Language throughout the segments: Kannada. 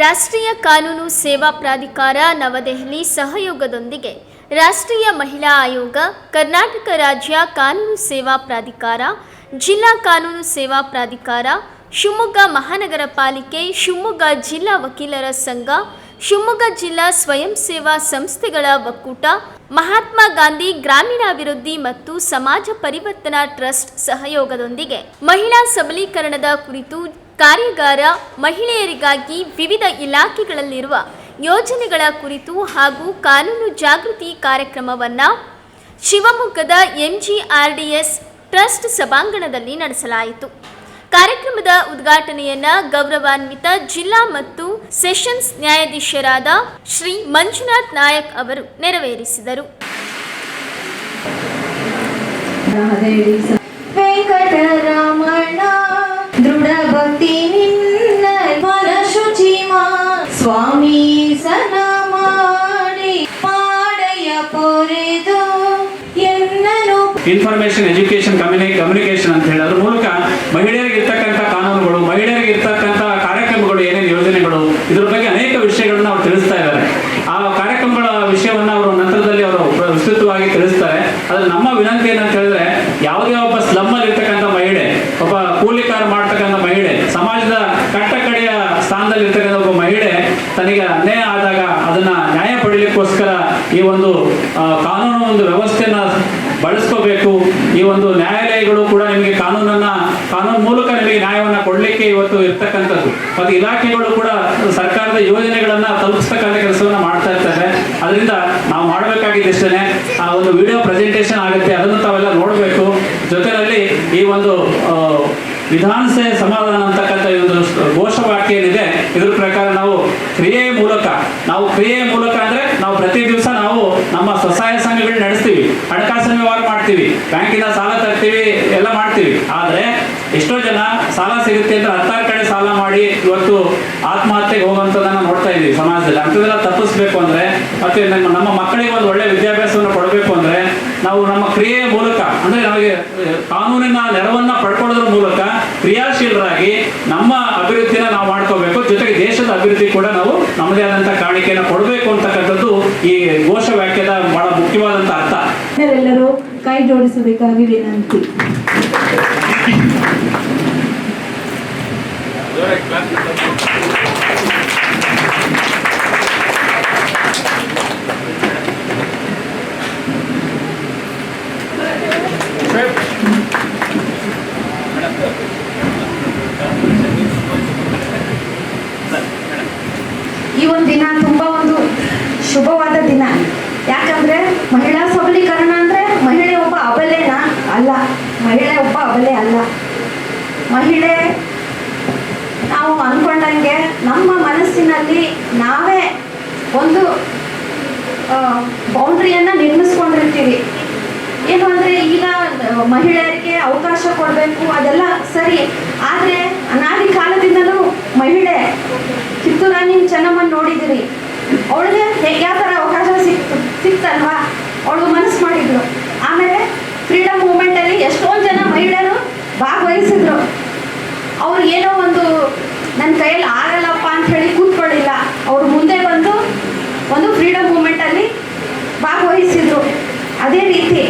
ರಾಷ್ಟ್ರೀಯ ಕಾನೂನು ಸೇವಾ ಪ್ರಾಧಿಕಾರ ನವದೆಹಲಿ ಸಹಯೋಗದೊಂದಿಗೆ ರಾಷ್ಟ್ರೀಯ ಮಹಿಳಾ ಆಯೋಗ, ಕರ್ನಾಟಕ ರಾಜ್ಯ ಕಾನೂನು ಸೇವಾ ಪ್ರಾಧಿಕಾರ, ಜಿಲ್ಲಾ ಕಾನೂನು ಸೇವಾ ಪ್ರಾಧಿಕಾರ, ಶಿವಮೊಗ್ಗ ಮಹಾನಗರ ಪಾಲಿಕೆ, ಶಿವಮೊಗ್ಗ ಜಿಲ್ಲಾ ವಕೀಲರ ಸಂಘ, ಶಿವಮೊಗ್ಗ ಜಿಲ್ಲಾ ಸ್ವಯಂ ಸೇವಾ ಸಂಸ್ಥೆಗಳ ಒಕ್ಕೂಟ, ಮಹಾತ್ಮ ಗಾಂಧಿ ಗ್ರಾಮೀಣಾಭಿವೃದ್ಧಿ ಮತ್ತು ಸಮಾಜ ಪರಿವರ್ತನಾ ಟ್ರಸ್ಟ್ ಸಹಯೋಗದೊಂದಿಗೆ ಮಹಿಳಾ ಸಬಲೀಕರಣದ ಕುರಿತು ಕಾರ್ಯಾಗಾರ ಮಹಿಳೆಯರಿಗಾಗಿ ವಿವಿಧ ಇಲಾಖೆಗಳಲ್ಲಿರುವ ಯೋಜನೆಗಳ ಕುರಿತು ಹಾಗೂ ಕಾನೂನು ಜಾಗೃತಿ ಕಾರ್ಯಕ್ರಮವನ್ನು ಶಿವಮೊಗ್ಗದ ಎಂಜಿಆರ್ಡಿಎಸ್ ಟ್ರಸ್ಟ್ ಸಭಾಂಗಣದಲ್ಲಿ ನಡೆಸಲಾಯಿತು. ಕಾರ್ಯಕ್ರಮದ ಉದ್ಘಾಟನೆಯನ್ನ ಗೌರವಾನ್ವಿತ ಜಿಲ್ಲಾ ಮತ್ತು ಸೆಷನ್ಸ್ ನ್ಯಾಯಾಧೀಶರಾದ ಶ್ರೀ ಮಂಜುನಾಥ್ ನಾಯಕ್ ಅವರು ನೆರವೇರಿಸಿದರು. ಹೃದಯದಿ ಎಜುಕೇಶನ್ ಕಮ್ಯುನಿ ಕಮ್ಯುನಿಕೇಶನ್ ಅಂತ ಹೇಳಿ. ಅದ್ರ ಮೂಲಕ ಮಹಿಳೆಯರಿಗೆ ಇರ್ತಕ್ಕಂಥ ಕಾನೂನುಗಳು, ಮಹಿಳೆಯರಿಗೆ ಇರ್ತಕ್ಕಂಥ ಕಾರ್ಯಕ್ರಮಗಳು, ಏನೇನು ಯೋಜನೆಗಳು, ಇದ್ರ ಬಗ್ಗೆ ಅನೇಕ ವಿಷಯಗಳನ್ನ ಅವ್ರು ತಿಳಿಸ್ತಾ ಇದ್ದಾರೆ. ಆ ಕಾರ್ಯಕ್ರಮಗಳ ವಿಷಯವನ್ನ ಅವರು ನಂತರದಲ್ಲಿ ಅವರು ವಿಸ್ತೃತವಾಗಿ ತಿಳಿಸ್ತಾರೆ. ಅದ್ರ ನಮ್ಮ ವಿನಂತಿ ಏನಂತ ಹೇಳಿದ್ರೆ, ಯಾವುದೇ ಒಬ್ಬ ಸ್ಲಮ್ ಅಲ್ಲಿ ಇರ್ತಕ್ಕಂಥ ಮಹಿಳೆ, ಒಬ್ಬ ಕೂಲಿಕಾರ ಮಾಡ್ತಕ್ಕಂಥ ಮಹಿಳೆ, ಸಮಾಜದ ಕಟ್ಟಕಡೆಯ ಸ್ಥಾನದಲ್ಲಿ ಇರ್ತಕ್ಕಂಥ ಒಬ್ಬ ಮಹಿಳೆ ತನಗೆ ಅನ್ಯಾಯ ಆದಾಗ ಅದನ್ನ ನ್ಯಾಯ ಪಡಿಲಿಕ್ಕೋಸ್ಕರ ಈ ಒಂದು ಕಾನೂನು ಒಂದು ಈ ಒಂದು ನ್ಯಾಯಾಲಯಗಳು ಕೂಡ ನಿಮಗೆ ಕಾನೂನನ್ನ, ಕಾನೂನು ಮೂಲಕ ನಿಮಗೆ ನ್ಯಾಯವನ್ನ ಕೊಡಲಿಕ್ಕೆ ಇವತ್ತು ಇರ್ತಕ್ಕಂಥದ್ದು. ಮತ್ತು ಇಲಾಖೆಗಳು ಕೂಡ ಸರ್ಕಾರದ ಯೋಜನೆಗಳನ್ನ ತಲುಪಿಸ್ತಕ್ಕಂಥ ಕೆಲಸವನ್ನ ಮಾಡ್ತಾ ಇರ್ತಾರೆ. ಅದರಿಂದ ನಾವು ಮಾಡಬೇಕಾಗಿದ್ದಷ್ಟೇ ಆ ಒಂದು ವಿಡಿಯೋ ಪ್ರೆಸೆಂಟೇಷನ್ ಆಗುತ್ತೆ, ಅದನ್ನು ತಾವೆಲ್ಲ ನೋಡಬೇಕು. ಜೊತೆಯಲ್ಲಿ ಈ ಒಂದು ವಿಧಾನಸಭೆ ಸಮಾಧಾನ ಅಂತಕ್ಕಂಥ ಈ ಒಂದು ಘೋಷವಾಕ್ಯ ಏನಿದೆ, ಇದ್ರ ಪ್ರಕಾರ ನಾವು ಕ್ರಿಯೆ ಮೂಲಕ, ನಾವು ಕ್ರಿಯೆ ಮೂಲಕ ಅಂದ್ರೆ ನಾವು ಪ್ರತಿ ದಿವಸ ನಾವು ನಮ್ಮ ಸ್ವಸಹಾಯ ಸಂಘಗಳನ್ನ ನಡೆಸ್ತೀವಿ. ಹಣಕಾಸಿನ ವ್ಯವಹಾರ ಮಾಡ್ತೀವಿ. ಬ್ಯಾಂಕಿಂದ ಸಾಲ ತರ್ತೀವಿ, ಎಲ್ಲ ಮಾಡ್ತೀವಿ. ಆದ್ರೆ ಎಷ್ಟೋ ಜನ ಸಾಲ ಸಿಗುತ್ತೆ ಅಂತ ಹತ್ತಾರು ಕಡೆ ಸಾಲ ಮಾಡಿ ಇವತ್ತು ಆತ್ಮಹತ್ಯೆಗೆ ಹೋಗುವಂಥದ್ದನ್ನು ನೋಡ್ತಾ ಇದೀವಿ ಸಮಾಜದಲ್ಲಿ. ಅಂಥದ್ದೆಲ್ಲ ತಪ್ಪಿಸ್ಬೇಕು ಅಂದ್ರೆ ಮತ್ತೆ ನಮ್ಮ ನಮ್ಮ ಮಕ್ಕಳಿಗೆ ಒಂದು ಒಳ್ಳೆ ವಿದ್ಯಾಭ್ಯಾಸವನ್ನು ಕೊಡಬೇಕು ಅಂದ್ರೆ ನಾವು ನಮ್ಮ ಕ್ರಿಯೆಯ ಮೂಲಕ ಅಂದ್ರೆ ನಮಗೆ ಕಾನೂನಿನ ನೆರವನ್ನ ಪಡ್ಕೊಳ್ಳೋದ್ರ ಮೂಲಕ ಕ್ರಿಯಾಶೀಲರಾಗಿ ನಮ್ಮ ಅಭಿವೃದ್ಧಿನ ನಾವು ಮಾಡ್ಕೋಬೇಕು. ಜೊತೆಗೆ ದೇಶದ ಅಭಿವೃದ್ಧಿ ಕೂಡ ನಾವು ನಮ್ಮದೇ ಆದಂಥ ಕಾಣಿಕೆಯನ್ನು ಕೊಡಬೇಕು ಅಂತಕ್ಕಂಥದ್ದು ಈ ಘೋಷ ವಾಕ್ಯದ ಬಹಳ ಮುಖ್ಯವಾದಂತ ಅರ್ಥ. ಕೈ ಜೋಡಿಸಬೇಕಾಗಿ ವಿನಂತಿ ಈ ಒಂದು ದಿನ ತುಂಬಾ ಒಂದು ಶುಭವಾದ ದಿನ ಯಾಕಂದ್ರೆ ಮಹಿಳಾ ಸಬಲೀಕರಣ ಅಂದ್ರೆ ಮಹಿಳೆ ಒಬ್ಬ ಅಬಲೆನಾ ಅಲ್ಲ ಮಹಿಳೆ ಒಬ್ಬ ಅಬಲೆ ಅಲ್ಲ. ಮಹಿಳೆ, ನಾವು ಅಂದ್ಕೊಂಡಂಗೆ ನಮ್ಮ ಮನಸ್ಸಿನಲ್ಲಿ ನಾವೇ ಒಂದು ಬೌಂಡ್ರಿಯನ್ನು ನಿರ್ಮಿಸ್ಕೊಂಡಿರ್ತೀವಿ. ಏನು ಅಂದರೆ ಈಗ ಮಹಿಳೆಯರಿಗೆ ಅವಕಾಶ ಕೊಡಬೇಕು, ಅದೆಲ್ಲ ಸರಿ. ಆದ್ರೆ ಅನಾದಿ ಕಾಲದಿಂದಲೂ ಮಹಿಳೆ ಕಿತ್ತೂರಾಣಿ ಚೆನ್ನಮ್ಮನ ನೋಡಿದಿರಿ ಅವಳಿಗೆ ಯಾವ ಥರ ಅವಕಾಶ ಸಿಕ್ತು, ಸಿಕ್ತಲ್ವಾ? ಅವಳು ಮನಸ್ಸು ಮಾಡಿದ್ರು ಆಮೇಲೆ ಫ್ರೀಡಮ್ ಮೂಮೆಂಟಲ್ಲಿ ಎಷ್ಟೊಂದು ಜನ ಮಹಿಳೆಯರು ಭಾಗವಹಿಸಿದ್ರು. ಅವ್ರು ಏನೋ ಒಂದು ನನ್ನ ಕೈಯಲ್ಲಿ ಆಗಲ್ಲಪ್ಪ ಅಂತ ಹೇಳಿ ಕೂತ್ಕೊಳ್ಳಿಲ್ಲ. ಅವ್ರು ಮುಂದೆ ಬಂದು ಒಂದು ಫ್ರೀಡಮ್ ಮೂಮೆಂಟಲ್ಲಿ ಭಾಗವಹಿಸಿದ್ರು. ಅದೇ ರೀತಿ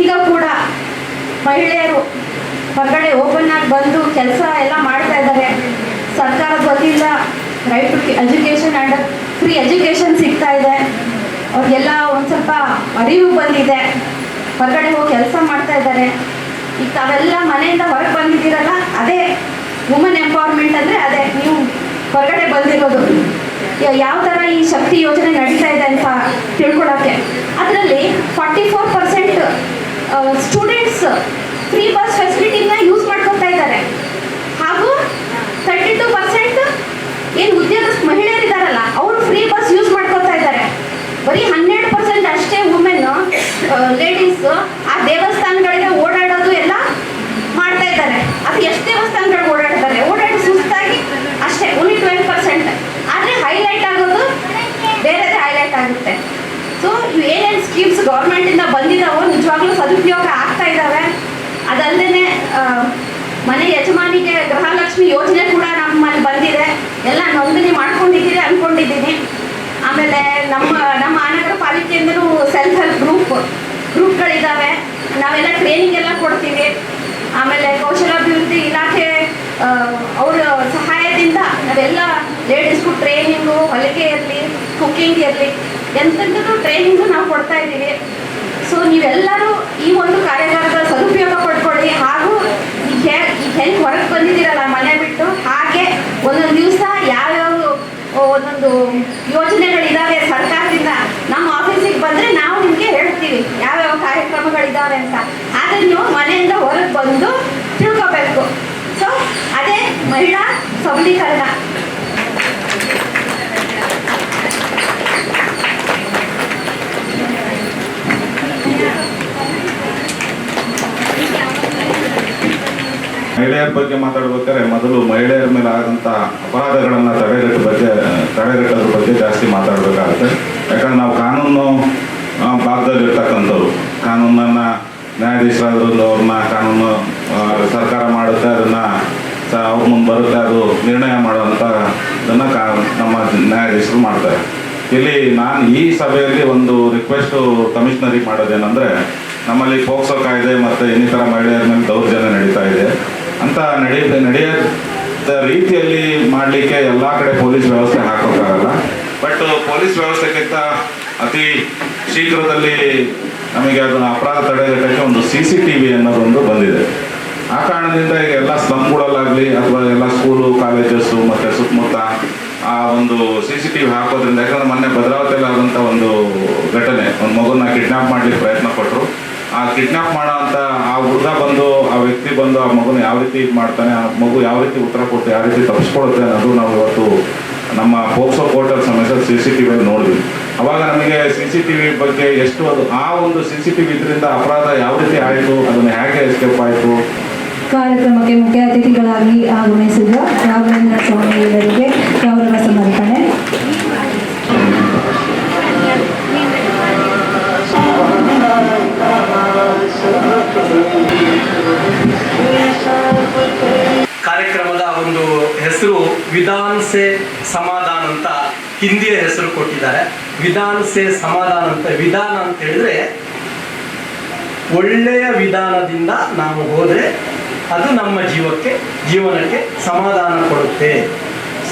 ಈಗ ಕೂಡ ಮಹಿಳೆಯರು ಹೊರಗಡೆ ಓಪನ್ ಆಗಿ ಬಂದು ಕೆಲಸ ಎಲ್ಲ ಮಾಡ್ತಾ ಇದ್ದಾರೆ. ಸರ್ಕಾರದ ವತಿಯಿಂದ right education and free education ಸಿಗ್ತಾ ಇದೆ. ಅವ್ರಿಗೆಲ್ಲ ಒಂದು ಸ್ವಲ್ಪ ಅರಿವು ಬಂದಿದೆ. ಹೊರಗಡೆ ಹೋಗಿ ಕೆಲಸ ಮಾಡ್ತಾ ಇದ್ದಾರೆ. ಈಗ ತಾವೆಲ್ಲ ಮನೆಯಿಂದ ಹೊರಗೆ ಬಂದಿದ್ದೀರಲ್ಲ, ಅದೇ ವುಮೆನ್ ಎಂಪವರ್ಮೆಂಟ್ ಅಂದರೆ ಅದೇ, ನೀವು ಹೊರಗಡೆ ಬಂದಿರೋದು. ಯಾವ ಥರ ಈ ಶಕ್ತಿ ಯೋಜನೆ ನಡೀತಾ ಇದೆ ಅಂತ ತಿಳ್ಕೊಳಕ್ಕೆ. ಅದರಲ್ಲಿ forty four percent students free bus ಫೆಸಿಲಿಟಿನ use ಮಾಡ್ಕೊತಾ ಇದ್ದಾರೆ. ಹಾಗೂ ತರ್ಟಿ ಟು ಪರ್ಸೆಂಟ್ ಏನು ಉದ್ಯೋಗ ಮಹಿಳೆಯರಿದ್ದಾರಲ್ಲ ಅವರು ಫ್ರೀ ಬಸ್ ಯೂಸ್ ಮಾಡ್ಕೊತಾ ಇದ್ದಾರೆ. ಬರೀ ಹನ್ನೆರಡು ಪರ್ಸೆಂಟ್ ಅಷ್ಟೇ ವುಮೆನ್ ಲೇಡೀಸ್ ಆ ದೇವಸ್ಥಾನಗಳಿಗೆ ಓಡಾಡೋದು ಎಲ್ಲ ಮಾಡ್ತಾ ಇದ್ದಾರೆ ಅದು ಎಷ್ಟು ದೇವಸ್ಥಾನಗಳಿಗೆ ಓಡಾಡ್ತಾರೆ ಓಡಾಡಿ ಸುಸ್ತಾಗಿ ಅಷ್ಟೇ ಓನ್ಲಿ ಟ್ವೆಲ್ ಪರ್ಸೆಂಟ್ ಆದರೆ ಹೈಲೈಟ್ ಆಗೋದು ಬೇರೆದೇ ಹೈಲೈಟ್ ಆಗುತ್ತೆ ಸೊ ಇವು ಗೌರ್ಮೆಂಟ್ ಇಂದ ಬಂದಿದ್ದಾವೋ ನಿಜವಾಗ್ಲೂ ಸದುಪಯೋಗ ಆಗ್ತಾ ಇದ್ದಾವೆ ಅದಲ್ಲದೆ ಮನೆ ಯಜಮಾನಿಗೆ ಗೃಹಲಕ್ಷ್ಮಿ ಯೋಜನೆ ಕೂಡ ನಮ್ಮಲ್ಲಿ ಬಂದಿದೆ. ಎಲ್ಲ ನೋಂದಣಿ ಮಾಡ್ಕೊಂಡಿದ್ದೀರಿ ಅನ್ಕೊಂಡಿದ್ದೀನಿ. ಆಮೇಲೆ ನಮ್ಮ ನಮ್ಮ ಮಹಾನಗರ ಪಾಲಿಕೆಯಿಂದಲೂ ಸೆಲ್ಫ್ ಹೆಲ್ಪ್ ಗ್ರೂಪ್ ಗ್ರೂಪ್ಗಳಿದ್ದಾವೆ ನಾವೆಲ್ಲ ಟ್ರೈನಿಂಗ್ ಎಲ್ಲ ಕೊಡ್ತೀವಿ. ಆಮೇಲೆ ಕೌಶಲಾಭಿವೃದ್ಧಿ ಇಲಾಖೆ ಅವರ ಸಹಾಯದಿಂದ ನಾವೆಲ್ಲ ಲೇಡೀಸ್ಗೂ ಟ್ರೈನಿಂಗು ಹೊಲಿಗೆ ಇರಲಿ ಕುಕ್ಕಿಂಗ್ ಇರಲಿ. ಎಂತೆಂಥದ್ದು ಟ್ರೈನಿಂಗು ನಾವು ಕೊಡ್ತಾ ಇದ್ದೀವಿ. ಸೊ ನೀವೆಲ್ಲರೂ ಈ ಒಂದು ಕಾರ್ಯಾಗಾರದ ಸದುಪಯೋಗ ಪಡ್ಕೊಳ್ಳಿ. ಹಾಗೂ ಈಗ ಹೆಂಗೆ ಹೊರಗೆ ಬಂದಿದ್ದೀರಲ್ಲ ಮನೆ ಬಿಟ್ಟು, ಹಾಗೆ ಒಂದೊಂದು ದಿವಸ ಯಾವ್ಯಾವ ಒಂದೊಂದು ಯೋಜನೆಗಳಿದ್ದಾವೆ ಸರ್ಕಾರದಿಂದ, ನಮ್ಮ ಆಫೀಸಿಗೆ ಬಂದರೆ ನಾವು ನಿಮಗೆ ಹೇಳ್ತೀವಿ ಯಾವ್ಯಾವ ಕಾರ್ಯಕ್ರಮಗಳಿದ್ದಾವೆ ಅಂತ. ಆದರೆ ನೀವು ಮನೆಯಿಂದ ಹೊರಗೆ ಬಂದು ತಿಳ್ಕೊಬೇಕು. ಸೊ ಅದೇ ಮಹಿಳಾ ಸಬಲೀಕರಣ. ಮಹಿಳೆಯರ ಬಗ್ಗೆ ಮಾತಾಡ್ಬೇಕಾದ್ರೆ ಮೊದಲು ಮಹಿಳೆಯರ ಮೇಲೆ ಆದಂಥ ಅಪರಾಧಗಳನ್ನು ತಡೆಗಟ್ಟ ಬಗ್ಗೆ ತಡೆಗಟ್ಟೋದ್ರ ಬಗ್ಗೆ ಜಾಸ್ತಿ ಮಾತಾಡಬೇಕಾಗುತ್ತೆ. ಯಾಕಂದ್ರೆ ನಾವು ಕಾನೂನು ಭಾಗದಲ್ಲಿ ಇರ್ತಕ್ಕಂಥವ್ರು ಕಾನೂನನ್ನು ನ್ಯಾಯಾಧೀಶರಾದ್ರೂ ಅವ್ರನ್ನ ಕಾನೂನು ಸರ್ಕಾರ ಮಾಡುತ್ತೆ, ಅದನ್ನ ಅವ್ರ ಮುಂದೆ ಬರುತ್ತೆ, ಅದು ನಿರ್ಣಯ ಮಾಡುವಂತ ಇದನ್ನ ಕಾ, ನಮ್ಮ ನ್ಯಾಯಾಧೀಶರು ಮಾಡ್ತಾರೆ. ಇಲ್ಲಿ ನಾನು ಈ ಸಭೆಯಲ್ಲಿ ಒಂದು ರಿಕ್ವೆಸ್ಟು ಕಮಿಷನರಿಗೆ ಮಾಡೋದೇನೆಂದರೆ, ನಮ್ಮಲ್ಲಿ ಪೋಕ್ಸೋ ಕಾಯ್ದೆ ಮತ್ತು ಇನ್ನಿತರ ಮಹಿಳೆಯರ ಮೇಲೆ ದೌರ್ಜನ್ಯ ನಡೀತಾ ಇದೆ. ಅಂತ ನಡೆಯುತ್ತೆ, ನಡೆಯದ ರೀತಿಯಲ್ಲಿ ಮಾಡಲಿಕ್ಕೆ ಎಲ್ಲ ಕಡೆ ಪೊಲೀಸ್ ವ್ಯವಸ್ಥೆ ಹಾಕೋಕ್ಕಾಗಲ್ಲ. ಬಟ್ ಪೊಲೀಸ್ ವ್ಯವಸ್ಥೆಗಿಂತ ಅತಿ ಶೀಘ್ರದಲ್ಲಿ ನಮಗೆ ಅದನ್ನು ಅಪರಾಧ ತಡೆಗಟ್ಟಕ್ಕೆ ಒಂದು ಸಿ ಸಿ ಟಿ ವಿ ಅನ್ನೋದೊಂದು ಬಂದಿದೆ. ಆ ಕಾರಣದಿಂದ ಈಗ ಎಲ್ಲ ಸ್ಲಮ್ಗಳಲ್ಲಾಗಲಿ ಅಥವಾ ಎಲ್ಲ ಸ್ಕೂಲು ಕಾಲೇಜಸ್ಸು ಮತ್ತು ಸುತ್ತಮುತ್ತ ಆ ಒಂದು ಸಿ ಸಿ ಟಿ ವಿ ಹಾಕೋದ್ರಿಂದ, ಯಾಕಂದ್ರೆ ಮೊನ್ನೆ ಭದ್ರಾವತಿಯಲ್ಲಿ ಆದಂಥ ಒಂದು ಘಟನೆ, ಒಂದು ಮಗುನ ಕಿಡ್ನಾಪ್ ಮಾಡಲಿಕ್ಕೆ ಪ್ರಯತ್ನ ಪಟ್ಟರು ಆ ಕಿಡ್ನಾಪ್ ಮಾಡೋ ಅಂತ ಆ ಹುಡುಗ ಬಂದು, ಆ ವ್ಯಕ್ತಿ ಬಂದು ಆ ಮಗುನ ಯಾವ ರೀತಿ ಇದು ಮಾಡ್ತಾನೆ, ಆ ಮಗು ಯಾವ ರೀತಿ ಉತ್ತರ ಕೊಟ್ಟು ಯಾವ ರೀತಿ ತಪ್ಪಿಸ್ಕೊಳುತ್ತೆ ಅನ್ನೋದು ನಾವು ಇವತ್ತು ನಮ್ಮ ಪೋಕ್ಸೋ ಕೋರ್ಟಲ್ ಸಮೇತ ಸಿ ಸಿ ಟಿ ವಿಯಲ್ಲಿ ನೋಡಿದ್ವಿ. ಅವಾಗ ನಮಗೆ ಸಿ ಸಿ ಟಿ ವಿ ಬಗ್ಗೆ ಎಷ್ಟು ಅದು, ಆ ಒಂದು ಸಿ ಸಿ ಟಿ ವಿ ಇದರಿಂದ ಅಪರಾಧ ಯಾವ ರೀತಿ ಆಯಿತು, ಅದನ್ನು ಹೇಗೆ ಎಸ್ಕೇಪ್ ಆಯಿತು? ಕಾರ್ಯಕ್ರಮಕ್ಕೆ ಮುಖ್ಯ ಅತಿಥಿಗಳಾಗಿ ಆಗಮಿಸಿದ ರಾಘವೇಂದ್ರ ಸ್ವಾಮಿಯವರಿಗೆ ಕೊಟ್ಟಿದ್ದಾರೆ. ವಿಧಾನ ಸೇ ಸಮಾಧಾನ ಅಂತ, ವಿಧಾನ ಅಂತ ಹೇಳಿದ್ರೆ ಒಳ್ಳೆಯ ವಿಧಾನದಿಂದ ನಾವು ಹೋದರೆ ಅದು ನಮ್ಮ ಜೀವಕ್ಕೆ, ಜೀವನಕ್ಕೆ ಸಮಾಧಾನ ಕೊಡುತ್ತೆ.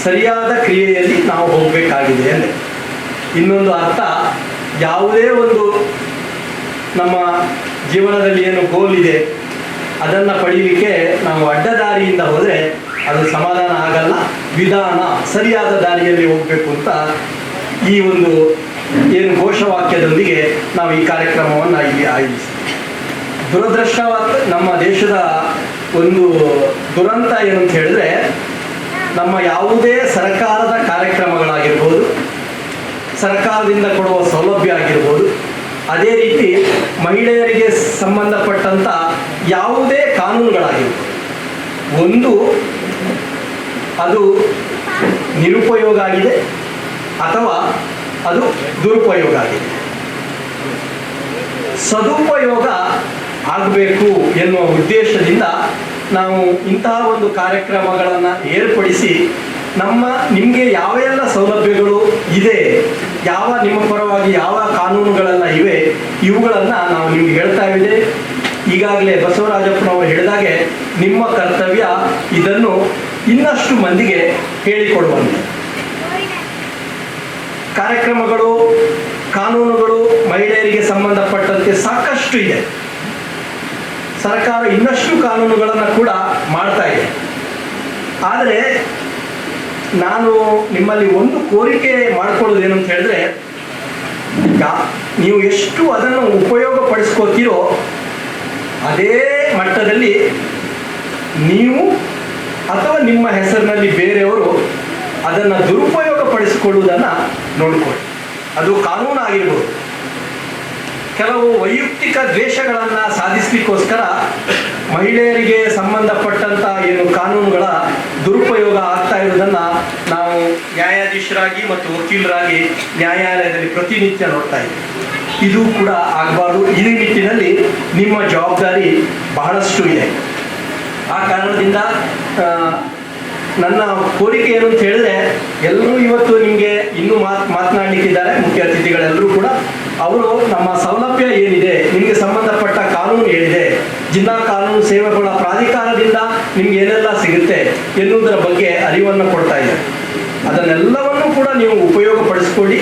ಸರಿಯಾದ ಕ್ರಿಯೆಯಲ್ಲಿ ನಾವು ಹೋಗಬೇಕಾಗಿದೆ ಅಂದರೆ. ಇನ್ನೊಂದು ಅರ್ಥ, ಯಾವುದೇ ಒಂದು ನಮ್ಮ ಜೀವನದಲ್ಲಿ ಏನು ಗೋಲ್ ಇದೆ, ಅದನ್ನು ಪಡೀಲಿಕ್ಕೆ ನಾವು ಅಡ್ಡದಾರಿಯಿಂದ ಹೋದರೆ ಅದು ಸಮಾಧಾನ ಆಗಲ್ಲ, ವಿಧಾನ ಸರಿಯಾದ ದಾರಿಯಲ್ಲಿ ಹೋಗಬೇಕು ಅಂತ ಈ ಒಂದು ಏನು ಘೋಷವಾಕ್ಯದೊಂದಿಗೆ ನಾವು ಈ ಕಾರ್ಯಕ್ರಮವನ್ನು ಇಲ್ಲಿ ಆಯೋಜಿಸಿದ್ವಿ ದುರದೃಷ್ಟವಾದ ನಮ್ಮ ದೇಶದ ಒಂದು ದುರಂತ ಏನು ಅಂತ ಹೇಳಿದ್ರೆ, ನಮ್ಮ ಯಾವುದೇ ಸರ್ಕಾರದ ಕಾರ್ಯಕ್ರಮಗಳಾಗಿರ್ಬೋದು, ಸರ್ಕಾರದಿಂದ ಕೊಡುವ ಸೌಲಭ್ಯ ಆಗಿರ್ಬೋದು, ಅದೇ ರೀತಿ ಮಹಿಳೆಯರಿಗೆ ಸಂಬಂಧಪಟ್ಟಂಥ ಯಾವುದೇ ಕಾನೂನುಗಳಾಗಿರ್ಬೋದು, ಒಂದು ಅದು ನಿರುಪಯೋಗ ಆಗಿದೆ ಅಥವಾ ಅದು ದುರುಪಯೋಗ ಆಗಿದೆ. ಸದುಪಯೋಗ ಆಗಬೇಕು ಎನ್ನುವ ಉದ್ದೇಶದಿಂದ ನಾವು ಇಂತಹ ಒಂದು ಕಾರ್ಯಕ್ರಮಗಳನ್ನು ಏರ್ಪಡಿಸಿ ನಮ್ಮ ನಿಮಗೆ ಯಾವೆಲ್ಲ ಸೌಲಭ್ಯಗಳು ಇದೆ, ಯಾವ ನಿಮ್ಮ ಪರವಾಗಿ ಯಾವ ಕಾನೂನುಗಳೆಲ್ಲ ಇವೆ, ಇವುಗಳನ್ನು ನಾವು ನಿಮ್ಗೆ ಹೇಳ್ತಾ ಇದ್ದೆ ಈಗಾಗಲೇ ಬಸವರಾಜಪ್ಪನವರು ಹೇಳಿದಾಗೆ ನಿಮ್ಮ ಕರ್ತವ್ಯ ಇದನ್ನು ಇನ್ನಷ್ಟು ಮಂದಿಗೆ ಹೇಳಿಕೊಡುವಂತೆ. ಕಾರ್ಯಕ್ರಮಗಳು, ಕಾನೂನುಗಳು ಮಹಿಳೆಯರಿಗೆ ಸಂಬಂಧಪಟ್ಟಂತೆ ಸಾಕಷ್ಟು ಇದೆ. ಸರ್ಕಾರ ಇನ್ನಷ್ಟು ಕಾನೂನುಗಳನ್ನು ಕೂಡ ಮಾಡ್ತಾ ಇದೆ. ಆದರೆ ನಾನು ನಿಮ್ಮಲ್ಲಿ ಒಂದು ಕೋರಿಕೆ ಮಾಡ್ಕೊಳ್ಳೋದೇನು ಅಂತ ಹೇಳಿದ್ರೆ ನೀವು ಎಷ್ಟು ಅದನ್ನು ಉಪಯೋಗ ಪಡಿಸ್ಕೋತೀರೋ ಅದೇ ಮಟ್ಟದಲ್ಲಿ ನೀವು ಅಥವಾ ನಿಮ್ಮ ಹೆಸರಿನಲ್ಲಿ ಬೇರೆಯವರು ಅದನ್ನು ದುರುಪಯೋಗ ಪಡಿಸಿಕೊಳ್ಳುವುದನ್ನು ನೋಡಿಕೊಳ್ಳಿ. ಅದು ಕಾನೂನು ಆಗಿರ್ಬೋದು. ಕೆಲವು ವೈಯಕ್ತಿಕ ದ್ವೇಷಗಳನ್ನು ಸಾಧಿಸಲಿಕ್ಕೋಸ್ಕರ ಮಹಿಳೆಯರಿಗೆ ಸಂಬಂಧಪಟ್ಟಂತ ಏನು ಕಾನೂನುಗಳ ದುರುಪಯೋಗ ಆಗ್ತಾ ಇರೋದನ್ನ ನಾವು ನ್ಯಾಯಾಧೀಶರಾಗಿ ಮತ್ತು ವಕೀಲರಾಗಿ ನ್ಯಾಯಾಲಯದಲ್ಲಿ ಪ್ರತಿನಿತ್ಯ ನೋಡ್ತಾ ಇದ್ದೀವಿ. ಇದು ಕೂಡ ಆಗಬಾರ್ದು. ಈ ನಿಟ್ಟಿನಲ್ಲಿ ನಿಮ್ಮ ಜವಾಬ್ದಾರಿ ಬಹಳಷ್ಟು ಇದೆ. ಆ ಕಾರಣದಿಂದ ನನ್ನ ಕೋರಿಕೆ ಏನು ಅಂತ ಹೇಳಿದ್ರೆ ಎಲ್ಲರೂ ಇವತ್ತು ನಿಮಗೆ ಇನ್ನೂ ಮಾತ್, ಮಾತನಾಡಲಿಕ್ಕಿದ್ದಾರೆ ಮುಖ್ಯ ಅತಿಥಿಗಳೆಲ್ಲರೂ ಕೂಡ. ಅವರು ನಮ್ಮ ಸೌಲಭ್ಯ ಏನಿದೆ, ನಿಮಗೆ ಸಂಬಂಧಪಟ್ಟ ಕಾನೂನು ಏನಿದೆ, ಜಿಲ್ಲಾ ಕಾನೂನು ಸೇವೆಗಳ ಪ್ರಾಧಿಕಾರದಿಂದ ನಿಮ್ಗೆ ಏನೆಲ್ಲ ಸಿಗುತ್ತೆ ಎನ್ನುವುದರ ಬಗ್ಗೆ ಅರಿವನ್ನು ಕೊಡ್ತಾ ಇದೆ ಅದನ್ನೆಲ್ಲವನ್ನು ಕೂಡ ನೀವು ಉಪಯೋಗಪಡಿಸ್ಕೊಳ್ಳಿ.